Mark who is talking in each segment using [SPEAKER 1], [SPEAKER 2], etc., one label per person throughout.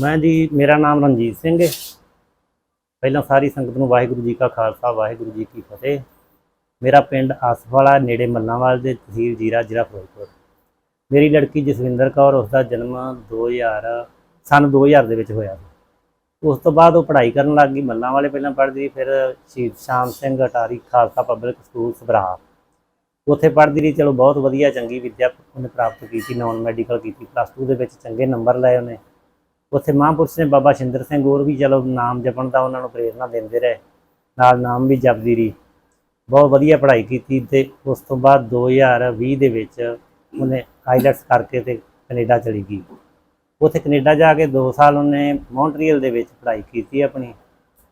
[SPEAKER 1] ਮੈਂ ਜੀ, ਮੇਰਾ ਨਾਮ ਰਣਜੀਤ ਸਿੰਘ ਹੈ। ਪਹਿਲਾਂ ਸਾਰੀ ਸੰਗਤ ਨੂੰ ਵਾਹਿਗੁਰੂ ਜੀ ਕਾ ਖਾਲਸਾ, ਵਾਹਿਗੁਰੂ ਜੀ ਕੀ ਫਤਿਹ। ਮੇਰਾ ਪਿੰਡ ਆਸਵਾਲਾ, ਨੇੜੇ ਮੱਲਾਂਵਾਲ ਦੇ ਤਹਿਸੀਲ ਜੀਰਾ, ਜ਼ਿਲ੍ਹਾ ਫਿਰੋਜ਼ਪੁਰ। ਮੇਰੀ ਲੜਕੀ ਜਸਵਿੰਦਰ ਕੌਰ ਉਸ ਦਾ ਜਨਮ 2000 ਸਨ 2000 ਦੇ ਵਿੱਚ ਹੋਇਆ ਸੀ। ਉਸ ਤੋਂ ਬਾਅਦ ਉਹ ਪੜ੍ਹਾਈ ਕਰਨ ਲੱਗ ਗਈ। ਮੱਲਾਂ ਵਾਲੇ ਪਹਿਲਾਂ ਪੜ੍ਹਦੀ ਰਹੀ, ਫਿਰ ਸ਼ਹੀਦ ਸ਼ਾਮ ਸਿੰਘ ਅਟਾਰੀ ਖਾਲਸਾ ਪਬਲਿਕ ਸਕੂਲ, ਸਭਰਾ। ਉੱਥੇ ਪੜ੍ਹਦੀ ਰਹੀ। ਚਲੋ, ਬਹੁਤ ਵਧੀਆ, ਚੰਗੀ ਵਿੱਦਿਆ ਉਹਨੇ ਪ੍ਰਾਪਤ ਕੀਤੀ, ਨਾਨ ਮੈਡੀਕਲ ਕੀਤੀ। ਪਲੱਸ 2 ਦੇ ਵਿੱਚ ਚੰਗੇ ਨੰਬਰ ਲਏ ਉਹਨੇ। ਉੱਥੇ ਮਹਾਂਪੁਰਸ਼ ਨੇ ਬਾਬਾ ਸ਼ਿੰਦਰ ਸਿੰਘ ਹੋਰ ਵੀ ਚਲੋ ਨਾਮ ਜਪਣ ਦਾ ਉਹਨਾਂ ਨੂੰ ਪ੍ਰੇਰਣਾ ਦਿੰਦੇ ਰਹੇ। ਨਾਲ ਨਾਮ ਵੀ ਜਪਦੀ ਰਹੀ। ਬਹੁਤ ਵਧੀਆ ਪੜ੍ਹਾਈ ਕੀਤੀ ਤੇ ਉਸ ਤੋਂ ਬਾਅਦ 2020 ਦੇ ਵਿੱਚ ਉਹਨੇ ਆਈਲੈਟਸ ਕਰਕੇ ਤੇ ਕੈਨੇਡਾ ਚਲੀ ਗਈ। ਉੱਥੇ ਕੈਨੇਡਾ ਜਾ ਕੇ 2 ਸਾਲ ਉਹਨੇ ਮੌਂਟਰੀਅਲ ਦੇ ਵਿੱਚ ਪੜ੍ਹਾਈ ਕੀਤੀ ਆਪਣੀ।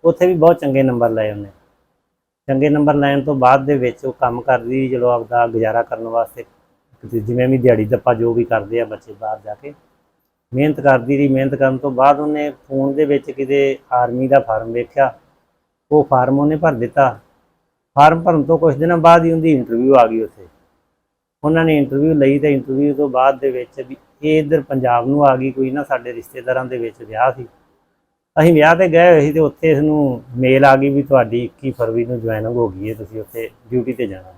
[SPEAKER 1] ਉੱਥੇ ਵੀ ਬਹੁਤ ਚੰਗੇ ਨੰਬਰ ਲਏ ਉਹਨੇ। ਚੰਗੇ ਨੰਬਰ ਲੈਣ ਤੋਂ ਬਾਅਦ ਦੇ ਵਿੱਚ ਉਹ ਕੰਮ ਕਰਦੀ ਚਲੋ ਆਪਦਾ ਗੁਜ਼ਾਰਾ ਕਰਨ ਵਾਸਤੇ, ਜਿਵੇਂ ਵੀ ਦਿਹਾੜੀ ਦੱਪਾ ਜੋ ਵੀ ਕਰਦੇ ਆ ਬੱਚੇ ਬਾਹਰ ਜਾ ਕੇ। ਮਿਹਨਤ ਕਰਦੀ ਰਹੀ, ਮਿਹਨਤ ਕਰਨ ਤੋਂ ਬਾਅਦ ਉਹਨੇ ਫੋਨ ਦੇ ਵਿੱਚ ਕਿਤੇ ਆਰਮੀ ਦਾ ਫਾਰਮ ਵੇਖਿਆ। ਉਹ ਫਾਰਮ ਉਹਨੇ ਭਰ ਦਿੱਤਾ। ਫਾਰਮ ਭਰਨ ਤੋਂ ਕੁਝ ਦਿਨਾਂ ਬਾਅਦ ਹੀ ਉਹਦੀ ਇੰਟਰਵਿਊ ਆ ਗਈ ਉੱਥੇ। ਉਹਨਾਂ ਨੇ ਇੰਟਰਵਿਊ ਲਈ ਤੇ ਇੰਟਰਵਿਊ ਤੋਂ ਬਾਅਦ ਦੇ ਵਿੱਚ ਵੀ ਇਹ ਇੱਧਰ ਪੰਜਾਬ ਨੂੰ ਆ ਗਈ, ਕੋਈ ਨਾ ਸਾਡੇ ਰਿਸ਼ਤੇਦਾਰਾਂ ਦੇ ਵਿੱਚ ਵਿਆਹ ਸੀ। ਅਸੀਂ ਵਿਆਹ ਤੇ ਗਏ ਹੋਏ ਸੀ ਤੇ ਉੱਥੇ ਇਸ ਨੂੰ ਮੇਲ ਆ ਗਈ ਵੀ ਤੁਹਾਡੀ 21 ਫਰਵਰੀ ਨੂੰ ਜੁਆਇਨਿੰਗ ਹੋ ਗਈ ਹੈ, ਤੁਸੀਂ ਉੱਥੇ ਡਿਊਟੀ ਤੇ ਜਾਣਾ।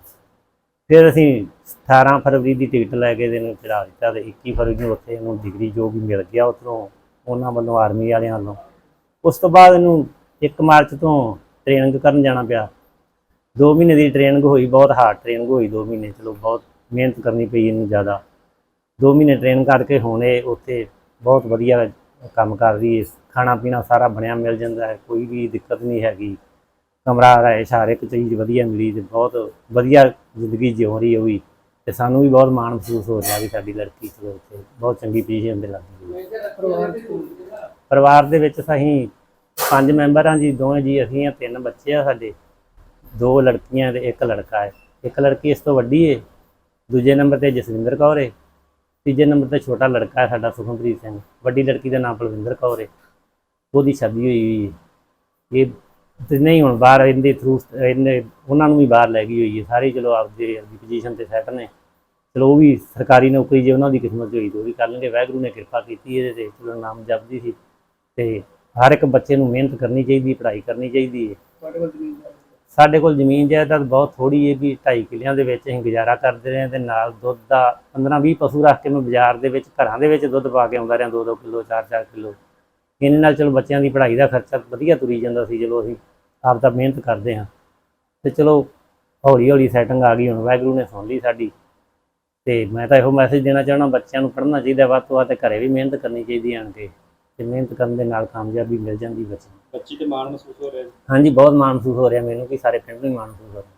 [SPEAKER 1] ਫਿਰ ਅਸੀਂ 18 ਫਰਵਰੀ ਦੀ ਟਿਕਟ ਲੈ ਕੇ ਇਹਨੂੰ ਚੜਾ ਦਿੱਤਾ ਤੇ 21 ਫਰਵਰੀ ਨੂੰ ਉੱਥੇ ਇਹਨੂੰ ਡਿਗਰੀ ਜੋ ਵੀ ਮਿਲ ਗਿਆ ਉੱਧਰੋਂ ਉਹਨਾਂ ਵੱਲੋਂ ਆਰਮੀ ਵਾਲਿਆਂ ਵੱਲੋਂ। ਉਸ ਤੋਂ ਬਾਅਦ ਇਹਨੂੰ 1 ਮਾਰਚ ਤੋਂ ਟ੍ਰੇਨਿੰਗ ਕਰਨ ਜਾਣਾ ਪਿਆ। 2 ਮਹੀਨੇ ਦੀ ਟ੍ਰੇਨਿੰਗ ਹੋਈ, ਬਹੁਤ ਹਾਰਡ ਟ੍ਰੇਨਿੰਗ ਹੋਈ 2 ਮਹੀਨੇ, ਚਲੋ ਬਹੁਤ ਮਿਹਨਤ ਕਰਨੀ ਪਈ ਇਹਨੂੰ ਜ਼ਿਆਦਾ। 2 ਮਹੀਨੇ ਟ੍ਰੇਨ ਕਰਕੇ ਹੁਣ ਇਹ ਉੱਥੇ ਬਹੁਤ ਵਧੀਆ ਕੰਮ ਕਰ ਰਹੀ ਹੈ। ਖਾਣਾ ਪੀਣਾ ਸਾਰਾ ਬਣਿਆ, ਮਿਲ ਜਾਂਦਾ ਹੈ, ਕੋਈ ਵੀ ਦਿੱਕਤ ਨਹੀਂ ਹੈਗੀ। ਕਮਰਾ ਰਹਿਸ਼ ਹਰ ਇੱਕ ਚੀਜ਼ ਵਧੀਆ ਮਿਲੀ ਤੇ ਬਹੁਤ ਵਧੀਆ ਜ਼ਿੰਦਗੀ ਜਿਉ ਰਹੀ ਉਹ ਵੀ। ਤੇ ਸਾਨੂੰ ਵੀ ਬਹੁਤ ਮਾਣ ਮਹਿਸੂਸ ਹੋ ਰਿਹਾ ਵੀ ਸਾਡੀ ਲੜਕੀ ਚਲੋ ਉੱਥੇ। ਬਹੁਤ ਚੰਗੀ ਪੋਜੀਸ਼ਨ ਤੇ ਲੱਗ ਗਈ
[SPEAKER 2] ਪਰਿਵਾਰ
[SPEAKER 1] ਦੇ ਵਿੱਚ ਅਸੀਂ ਪੰਜ ਮੈਂਬਰ ਹਾਂ ਜੀ, ਦੋਵੇਂ ਜੀ, ਅਸੀਂ ਆ ਤਿੰਨ ਬੱਚੇ ਆ ਸਾਡੇ। ਦੋ ਲੜਕੀਆਂ ਤੇ ਇੱਕ ਲੜਕਾ ਹੈ। ਇੱਕ ਲੜਕੀ ਇਸ ਤੋਂ ਵੱਡੀ ਏ, ਦੂਜੇ ਨੰਬਰ ਤੇ ਜਸਵਿੰਦਰ ਕੌਰ ਏ, ਤੀਜੇ ਨੰਬਰ ਤੇ ਛੋਟਾ ਲੜਕਾ ਹੈ ਸਾਡਾ ਸੁਖਮਪ੍ਰੀਤ ਸਿੰਘ। ਵੱਡੀ ਲੜਕੀ ਦਾ ਨਾਮ ਬਲਵਿੰਦਰ ਕੌਰ ਏ। ਉਹਦੀ ਸ਼ਾਦੀ ਹੋਈ ਹੋਈ ਹੈ ਇਹ ਤੇ ਨਹੀਂ ਹੁਣ ਬਾਹਰ ਇਹਦੇ ਥਰੂ ਇਹਨੇ ਉਹਨਾਂ ਨੂੰ ਵੀ ਬਾਹਰ ਲੈ ਗਈ ਹੋਈ ਹੈ। ਸਾਰੇ ਚਲੋ ਆਪਦੇ ਆਪਦੀ ਪੋਜੀਸ਼ਨ ਤੇ ਸੈੱਟ ਨੇ। ਚਲੋ ਉਹ ਵੀ ਸਰਕਾਰੀ ਨੌਕਰੀ ਜੇ ਉਹਨਾਂ ਦੀ ਕਿਸਮਤ ਹੋਈ ਤਾਂ ਉਹ ਵੀ ਕਰ ਲੈਣਗੇ ਵਾਹਿਗੁਰੂ ਨੇ ਕਿਰਪਾ ਕੀਤੀ ਇਹਦੇ ਤੇ। ਚਲੋ ਨਾਮ ਜਪਦੀ ਸੀ। ਤੇ ਹਰ ਇੱਕ ਬੱਚੇ ਨੂੰ ਮਿਹਨਤ ਕਰਨੀ ਚਾਹੀਦੀ ਪੜ੍ਹਾਈ ਕਰਨੀ ਚਾਹੀਦੀ ਹੈ।
[SPEAKER 2] ਤੁਹਾਡੇ ਕੋਲ ਜ਼ਮੀਨ
[SPEAKER 1] ਸਾਡੇ ਕੋਲ ਜ਼ਮੀਨ ਜਾਇਦਾਦ ਬਹੁਤ ਥੋੜੀ ਹੈ ਵੀ 2.5 ਕਿੱਲਿਆਂ ਦੇ ਵਿੱਚ ਅਸੀਂ ਗੁਜ਼ਾਰਾ ਕਰਦੇ ਰਹੇ ਤੇ ਨਾਲ ਦੁੱਧ ਦਾ 15-20 ਪਸ਼ੂ ਰੱਖ ਕੇ ਮੈਂ ਬਾਜ਼ਾਰ ਦੇ ਵਿੱਚ ਘਰਾਂ ਦੇ ਵਿੱਚ ਦੁੱਧ ਪਾ ਕੇ ਆਉਂਦਾ ਰਿਹਾ। 2-2 ਕਿਲੋ 4-4 ਕਿਲੋ। ਇਹਨਾਂ ਨਾਲ ਚਲੋ ਬੱਚਿਆਂ ਦੀ ਪੜ੍ਹਾਈ ਦਾ ਖਰਚਾ ਵਧੀਆ ਤੁਰੀ ਜਾਂਦਾ ਸੀ। ਚਲੋ ਅਸੀਂ ਆਪ ਤਾਂ ਮਿਹਨਤ ਕਰਦੇ ਹਾਂ। ਤੇ ਚਲੋ ਹੌਲੀ ਹੌਲੀ ਸੈਟਿੰਗ ਆ ਗਈ ਹੁਣ ਵਾਹਿਗੁਰੂ ਨੇ ਸੁਣ ਲਈ ਸਾਡੀ। ਤੇ ਮੈਂ ਤਾਂ ਇਹੋ ਮੈਸੇਜ ਦੇਣਾ ਚਾਹਣਾ ਬੱਚਿਆਂ ਨੂੰ ਪੜ੍ਹਨਾ ਚਾਹੀਦਾ ਵੱਧ ਤੋਂ ਵੱਧ ਤੇ ਘਰੇ ਵੀ ਮਿਹਨਤ ਕਰਨੀ ਚਾਹੀਦੀ ਆਣ ਕੇ। ਤੇ ਮਿਹਨਤ ਕਰਨ ਦੇ ਨਾਲ ਕਾਮਯਾਬੀ ਮਿਲ ਜਾਂਦੀ ਬੱਚਿਆਂ ਨੂੰ।
[SPEAKER 3] ਬੱਚੀ ਤੇ ਮਾਣ ਮਹਿਸੂਸ ਹੋ ਰਿਹਾ
[SPEAKER 1] ਹਾਂਜੀ ਬਹੁਤ ਮਾਣ ਮਹਿਸੂਸ ਹੋ ਰਿਹਾ ਮੈਨੂੰ ਕਿ ਸਾਰੇ ਪਿੰਡ ਨੂੰ ਹੀ ਮਾਣ ਮਹਿਸੂਸ ਹੋ ਰਿਹਾ।